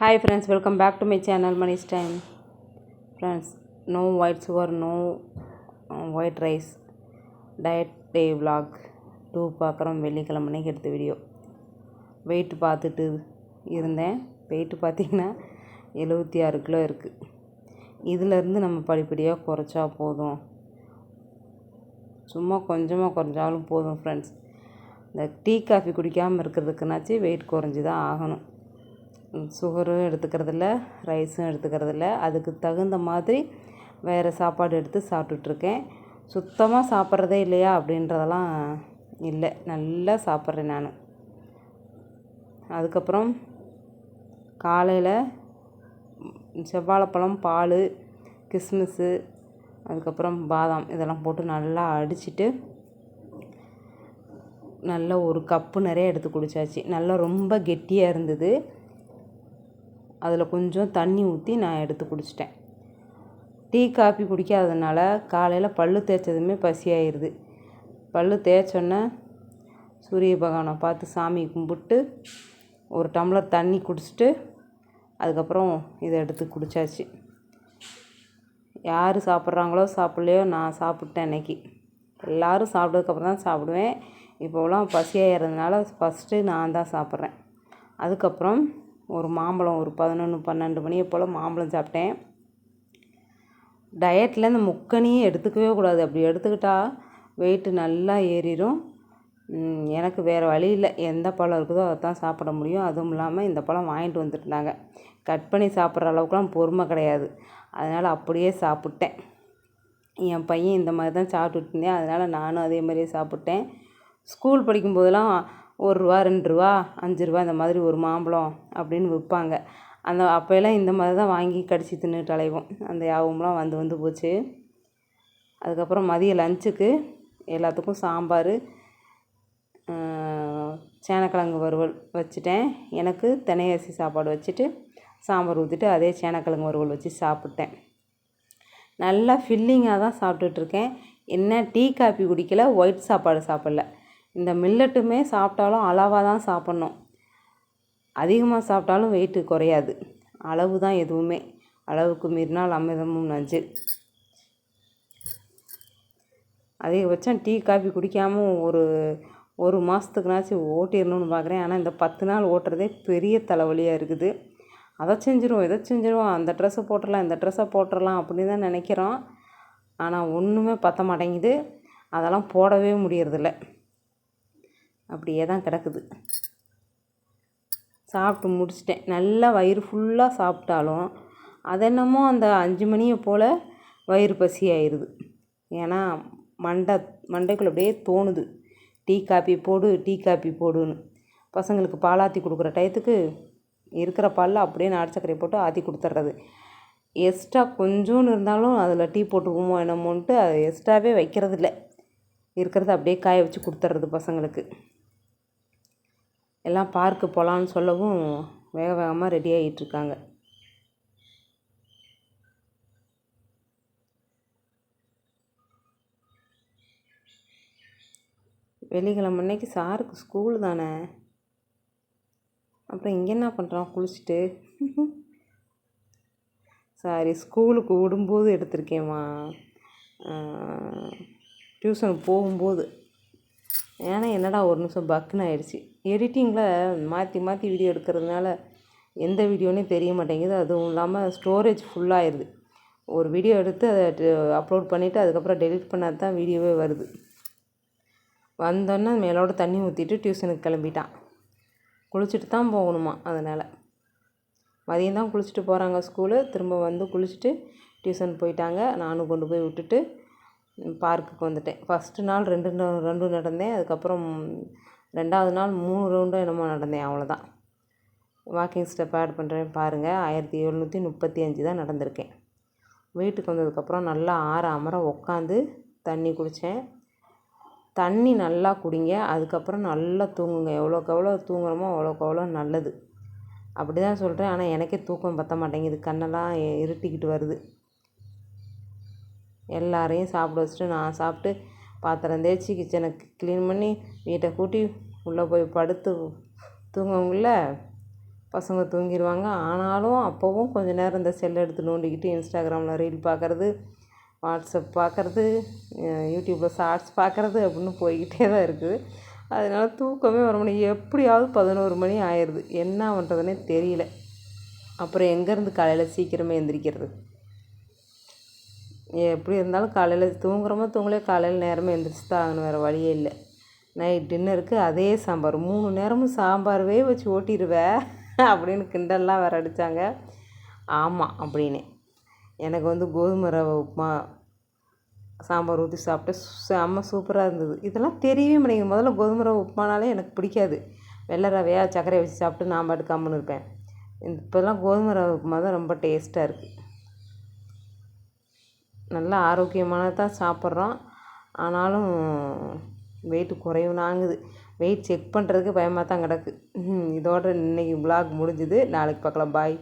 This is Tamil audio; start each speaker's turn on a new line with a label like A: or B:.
A: Hi friends welcome back to my channel Mani's time friends no white sugar no white rice diet day vlog. Two பார்க்குறோம். வெள்ளிக்கிழமை எடுத்த வீடியோ வெயிட் பார்த்துட்டு இருந்தேன். வெயிட் பார்த்தீங்கன்னா எழுபத்தி ஆறு கிலோ இருக்குது இதிலேருந்து நம்ம படிப்படியாக குறைச்சா போதும். சும்மா கொஞ்சமாக குறைஞ்சாலும் போதும் ஃப்ரெண்ட்ஸ் இந்த டீ காஃபி குடிக்காமல் இருக்கிறதுக்குனாச்சு வெயிட் குறைஞ்சி தான் ஆகணும். சுகரும் எடுத்துக்கிறதில்ல ரைஸும் எடுத்துக்கிறதில்ல. அதுக்கு தகுந்த மாதிரி வேறு சாப்பாடு எடுத்து சாப்பிட்டுட்ருக்கேன். சுத்தமாக சாப்பிட்றதே இல்லையா அப்படின்றதெல்லாம் இல்லை. நல்லா சாப்பிட்றேன் நான். அதுக்கப்புறம் காலையில் செவ்வாழைப்பழம் பால் கிஸ்மிஸ்ஸு அதுக்கப்புறம் பாதாம் இதெல்லாம் போட்டு நல்லா அடிச்சிட்டு நல்ல ஒரு கப்பு நிறைய எடுத்து குடித்தாச்சு நல்லா ரொம்ப கெட்டியாக இருந்தது. அதில் கொஞ்சம் தண்ணி ஊற்றி நான் எடுத்து குடிச்சிட்டேன். டீ காஃபி குடிக்காததுனால காலையில் பல் தேய்ச்சதுமே பசியாயிருது. பல் தேய்ச்சோன்னே சூரிய பகவானை பார்த்து சாமி கும்பிட்டு ஒரு டம்ளர் தண்ணி குடிச்சிட்டு அதுக்கப்புறம் இதை எடுத்து குடித்தாச்சு யார் சாப்பிட்றாங்களோ சாப்பிட்லையோ நான் சாப்பிட்டேன் அன்னைக்கு எல்லோரும் சாப்பிட்டதுக்கப்புறம் தான் சாப்பிடுவேன். இப்போலாம் பசியாகிறதுனால ஃபஸ்ட்டு நான் தான் சாப்பிட்றேன். அதுக்கப்புறம் ஒரு மாம்பழம் ஒரு பதினொன்று பன்னெண்டு மணியை போல் மாம்பழம் சாப்பிட்டேன். டயட்டில் இந்த முக்கனியே எடுத்துக்கவே கூடாது. அப்படி எடுத்துக்கிட்டால் வெயிட்டு நல்லா ஏறிடும் எனக்கு வேறு வழி இல்லை. எந்த பழம் இருக்குதோ அதை தான் சாப்பிட முடியும். அதுவும் இல்லாமல் இந்த பழம் வாங்கிட்டு வந்துட்டுருந்தாங்க கட் பண்ணி சாப்பிட்ற அளவுக்குலாம் பொறுமை கிடையாது. அதனால் அப்படியே சாப்பிட்டேன். என் பையன் இந்த மாதிரி தான் சாப்பிட்டுட்டு இருந்தேன். அதனால் நானும் அதே மாதிரியே சாப்பிட்டேன். ஸ்கூல் படிக்கும்போதெல்லாம் ஒரு ரூபா ரெண்டு ரூபா அஞ்சு ரூபா இந்த மாதிரி ஒரு மாம்பழம் அப்படின்னு விற்பாங்க. அந்த அப்போயெல்லாம் இந்த மாதிரி தான் வாங்கி கடித்து தின்னுட்டு அலைவோம். அந்த யாபம்லாம் வந்து வந்து போச்சு. அதுக்கப்புறம் மதிய லஞ்சுக்கு எல்லாத்துக்கும் சாம்பார் சேனக்கிழங்கு வறுவல் வச்சுட்டேன். எனக்கு தினையரிசி சாப்பாடு வச்சுட்டு சாம்பார் ஊற்றிட்டு அதே சேனக்கிழங்கு வறுவல் வச்சு சாப்பிட்டேன். நல்லா ஃபில்லிங்காக தான் சாப்பிட்டுட்ருக்கேன் என்ன டீ காஃபி குடிக்கல ஒயிட் சாப்பாடு சாப்பிடல. இந்த மில்லட்டுமே சாப்பிட்டாலும் அளவாக தான் சாப்பிட்ணும். அதிகமாக சாப்பிட்டாலும் வெயிட்டு குறையாது. அளவு தான் எதுவுமே. அளவுக்கு மீறினால் அமிர்தமும் நஞ்சு. அதிகபட்சம் டீ காஃபி குடிக்காமல் ஒரு ஒரு மாதத்துக்குனாச்சும் ஓட்டிடணும்னு பார்க்குறேன் ஆனால் இந்த பத்து நாள் ஓட்டுறதே பெரிய தலைவலியாக இருக்குது. அதை செஞ்சிருவோம் இதை செஞ்சிருவோம். அந்த ட்ரெஸ்ஸை போட்டுடலாம் இந்த ட்ரெஸ்ஸை போட்டுடலாம் அப்படின்னு தான் நினைக்கிறோம். ஆனால் ஒன்றுமே பற்ற மாட்டேங்குது. அதெல்லாம் போடவே முடியறதில்ல. அப்படியே தான் கிடக்குது. சாப்பிட்டு முடிச்சிட்டேன். நல்லா வயிறு ஃபுல்லாக சாப்பிட்டாலும் அதென்னமோ அந்த அஞ்சு மணியை போல் வயிறு பசி ஆயிடுது ஏன்னா மண்டை மண்டைக்குள்ளே அப்படியே தோணுது. டீ காப்பி போடு டீ காப்பி போடுன்னு. பசங்களுக்கு பாலாத்தி கொடுக்குற டயத்துக்கு இருக்கிற பாலில் அப்படியே நாட்டு போட்டு ஆற்றி கொடுத்துட்றது எக்ஸ்ட்ரா கொஞ்சோன்னு இருந்தாலும் அதில் டீ போட்டுக்குமோ என்னமோன்ட்டு அதை எக்ஸ்ட்ராவே வைக்கிறதில்ல. இருக்கிறத அப்படியே காய வச்சு கொடுத்துட்றது பசங்களுக்கு. எல்லாம் பார்க்கு போகலான்னு சொல்லவும் வேக வேகமாக ரெடி ஆகிட்டுருக்காங்க வெள்ளிக்கிழமை அன்னைக்கு சாருக்கு ஸ்கூல் தானே? அப்புறம் இங்கே என்ன பண்ணுறான் குளிச்சுட்டு? சாரி ஸ்கூலுக்கு விடும்போது எடுத்திருக்கேம்மா. டியூஷனுக்கு போகும்போது. ஏன்னா என்னடா ஒரு நிமிஷம் பக்குன்னு ஆயிடுச்சு. எடிட்டிங்கில் மாற்றி மாற்றி வீடியோ எடுக்கிறதுனால எந்த வீடியோனே தெரிய மாட்டேங்குது. அதுவும் இல்லாமல் ஸ்டோரேஜ் ஃபுல்லாகிடுது ஒரு வீடியோ எடுத்து அதை அப்லோட் பண்ணிவிட்டு அதுக்கப்புறம் டெலிட் பண்ணால் தான் வீடியோவே வருது. வந்தோன்னே மேலோட தண்ணி ஊற்றிட்டு டியூஷனுக்கு கிளம்பிட்டான். குளிச்சுட்டு தான் போகணுமா அதனால். மதியம் தான் குளிச்சுட்டு போகிறாங்க ஸ்கூலு. திரும்ப வந்து குளிச்சுட்டு டியூஷன் போயிட்டாங்க. நானும் கொண்டு போய் விட்டுட்டு பார்க்குக்கு வந்துட்டேன். ஃபஸ்ட்டு நாள் ரெண்டு ரெண்டு நடந்தேன். அதுக்கப்புறம் ரெண்டாவது நாள் மூணு ரவுண்டும் என்னமோ நடந்தேன் அவ்வளோதான் வாக்கிங் ஸ்டெப் ஆட் பண்ணுறேன் பாருங்கள் ஆயிரத்தி எழுநூற்றி முப்பத்தி அஞ்சு தான் நடந்திருக்கேன். வீட்டுக்கு வந்ததுக்கப்புறம் நல்லா ஆற அமர உட்காந்து தண்ணி குடித்தேன் தண்ணி நல்லா குடிங்க அதுக்கப்புறம் நல்லா தூங்குங்க. எவ்வளோக்கு எவ்வளோ தூங்குறோமோ அவ்வளோக்கு அவ்வளோ நல்லது. அப்படி தான் சொல்கிறேன் ஆனால் எனக்கே தூக்கம் பற்ற மாட்டேங்குது. கண்ணெல்லாம் இருட்டிக்கிட்டு வருது. எல்லாரையும் சாப்பிட வச்சுட்டு நான் சாப்பிட்டு பாத்திரம் தேய்ச்சி கிச்சனை க்ளீன் பண்ணி வீட்டை கூட்டி உள்ளே போய் படுத்து தூங்கக்குள்ள பசங்க தூங்கிடுவாங்க ஆனாலும் அப்போவும் கொஞ்சம் நேரம் இந்த செல்லை எடுத்து நோண்டிக்கிட்டு இன்ஸ்டாகிராமில் ரீல் பார்க்குறது வாட்ஸ்அப் பார்க்குறது யூடியூப்பில் ஷார்ட்ஸ் பார்க்குறது அப்படின்னு போய்கிட்டே தான் இருக்குது. அதனால தூக்கமே வர முடியும் எப்படியாவது பதினோரு மணி ஆயிடுது என்ன பண்ணுறதுனே தெரியல. அப்புறம் எங்கேருந்து காலையில் சீக்கிரமே எந்திரிக்கிறது? எப்படி இருந்தாலும் காலையில் தூங்குறோமோ தூங்கலையோ காலையில் நேரமே எழுந்திரிச்சி தான் ஆகணும் வேறு வழியே இல்லை. நைட் டின்னருக்கு அதே சாம்பார். மூணு நேரமும் சாம்பாரவே வச்சு ஓட்டிடுவேன் அப்படின்னு கிண்டல்லாம் வேறு அடித்தாங்க ஆமாம் அப்படின்னு. எனக்கு வந்து கோதுமை ரவை உப்புமா சாம்பார் ஊற்றி சாப்பிட்டு செம்ம சூப்பராக இருந்தது. இதெல்லாம் தெரியவே மாட்டேங்குது. முதல்ல கோதுமை ரவை உப்புமானாலே எனக்கு பிடிக்காது. வெள்ளை ரவையாக சர்க்கரையை வச்சு சாப்பிட்டு நான் பாட்டு கம்முன்னு இருப்பேன். இப்போல்லாம் கோதுமை ரவை உப்புமா தான் ரொம்ப டேஸ்ட்டாக இருக்குது நல்லா ஆரோக்கியமானதாக சாப்பிட்றோம். ஆனாலும் வெயிட்டு குறையனாங்குது வெயிட் செக் பண்ணுறதுக்கு பயமாக தான் கிடக்கு. இதோட இன்றைக்கி விலாக் முடிஞ்சுது. நாளைக்கு பார்க்கலாம் பாய்